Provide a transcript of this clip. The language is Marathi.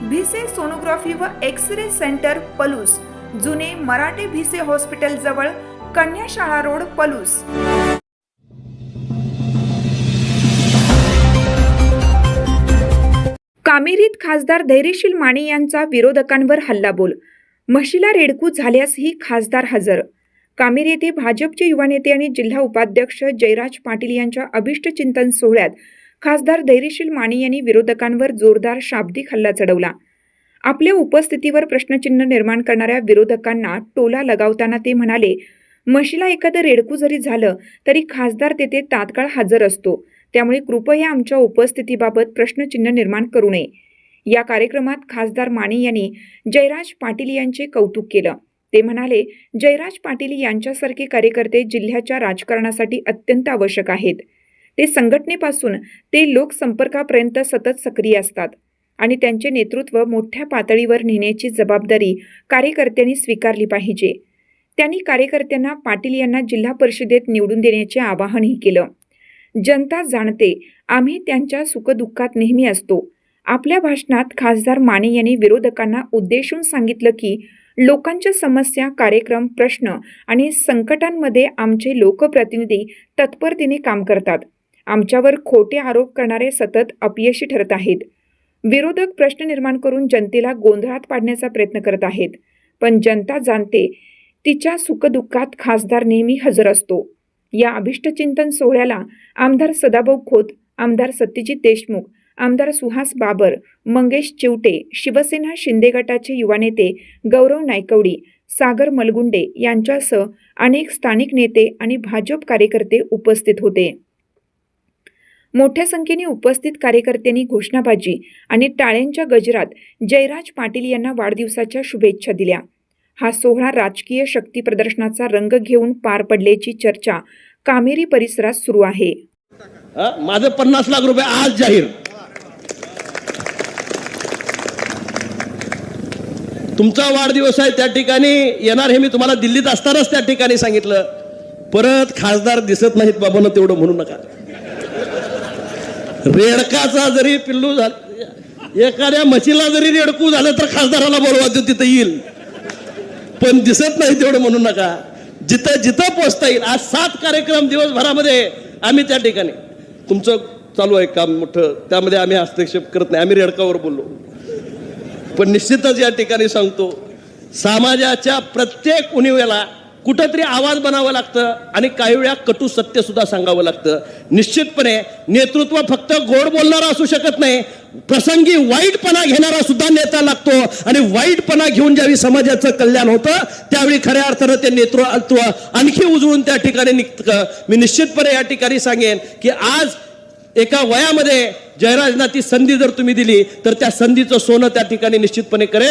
भिसे सोनोग्राफी व एक्स रे सेंटर पलूस. जुने मराठे भिसे हॉस्पिटल जवळ कन्या शाळा रोड पलूस. कामेरीत खासदार धैर्यशील माने यांचा विरोधकांवर हल्लाबोल. म्हशीला रेडकू झाल्यासही खासदार हजर. कामेर येथे भाजपचे युवा नेते आणि जिल्हा उपाध्यक्ष जयराज पाटील यांच्या अभिष्ट चिंतन सोहळ्यात खासदार धैर्यशील माने यांनी विरोधकांवर जोरदार शाब्दिक हल्ला चढवला. आपल्या उपस्थितीवर प्रश्नचिन्ह निर्माण करणाऱ्या विरोधकांना टोला लगावताना ते म्हणाले म्हशीला एखादं रेडकू जरी झालं तरी खासदार तेथे तात्काळ हजर असतो. त्यामुळे कृपया आमच्या उपस्थितीबाबत प्रश्नचिन्ह निर्माण करू नये. या कार्यक्रमात खासदार माने यांनी जयराज पाटील यांचे कौतुक केलं. ते म्हणाले जयराज पाटील यांच्यासारखे कार्यकर्ते जिल्ह्याच्या राजकारणासाठी अत्यंत आवश्यक आहेत. ते संघटनेपासून ते लोकसंपर्कापर्यंत सतत सक्रिय असतात आणि त्यांचे नेतृत्व मोठ्या पातळीवर नेण्याची जबाबदारी कार्यकर्त्यांनी स्वीकारली पाहिजे. त्यांनी कार्यकर्त्यांना पाटील यांना जिल्हा परिषदेत निवडून देण्याचे आवाहनही केलं. जनता जाणते आम्ही त्यांच्या सुखदुःखात नेहमी असतो. आपल्या भाषणात खासदार माने यांनी विरोधकांना उद्देशून सांगितलं की लोकांच्या समस्या कार्यक्रम प्रश्न आणि संकटांमध्ये आमचे लोकप्रतिनिधी तत्परतेने काम करतात. आमच्यावर खोटे आरोप करणारे सतत अपयशी ठरत आहेत. विरोधक प्रश्न निर्माण करून जनतेला गोंधळात पाडण्याचा प्रयत्न करत आहेत. पण जनता जाणते तिच्या सुखदुःखात खासदार नेहमी हजर असतो. या अभिष्टचिंतन सोहळ्याला आमदार सदाभाऊ खोत आमदार सत्यजित देशमुख आमदार सुहास बाबर मंगेश चिवटे शिवसेना शिंदे गटाचे युवा नेते गौरव नायकवडी सागर मलगुंडे यांच्यासह अनेक स्थानिक नेते आणि भाजप कार्यकर्ते उपस्थित होते. मोठ्या संख्येने उपस्थित कार्यकर्त्यांनी घोषणाबाजी आणि टाळ्यांच्या गजरात जयराज पाटील यांना वाढदिवसाच्या शुभेच्छा दिल्या. हा सोहळा राजकीय शक्ती प्रदर्शनाचा रंग घेऊन पार पडल्याची चर्चा कामेरी परिसरात सुरू आहे. माझं पन्नास लाख रुपये आज जाहीर. तुमचा वाढदिवस आहे त्या ठिकाणी. येणार हे मी तुम्हाला दिल्लीत असतानाच त्या ठिकाणी सांगितलं. परत खासदार दिसत नाहीत बाबांना तेवढं म्हणू नका. रेडकाचा जरी पिल्लू झाला एखाद्या म्हशीला जरी रेडकू झालं तर खासदाराला बोलवायचं तिथं येईल. पण दिसत नाही तेवढं म्हणू नका. जिथं जिथं पोचता येईल आज सात कार्यक्रम दिवसभरामध्ये आम्ही त्या ठिकाणी. तुमचं चालू आहे काम मोठं त्यामध्ये आम्ही हस्तक्षेप करत नाही आम्ही रेडकावर बोललो. पण निश्चितच या ठिकाणी सांगतो समाजाच्या प्रत्येक उणिवेला कुठंतरी आवाज बनावं लागतं आणि काही वेळा कटू सत्य सुद्धा सांगावं लागतं. निश्चितपणे नेतृत्व फक्त गोड बोलणारा असू शकत नाही प्रसंगी वाईटपणा घेणारा सुद्धा नेता लागतो आणि वाईटपणा घेऊन ज्यावेळी समाजाचं कल्याण होतं त्यावेळी खऱ्या अर्थानं ते नेतृत्व आणखी उजळून त्या ठिकाणी निघतं. मी निश्चितपणे या ठिकाणी सांगेन की आज एका वयामध्ये जयराजना ती संधी जर तुम्ही दिली तर त्या संधीचं सोनं त्या ठिकाणी निश्चितपणे करेल.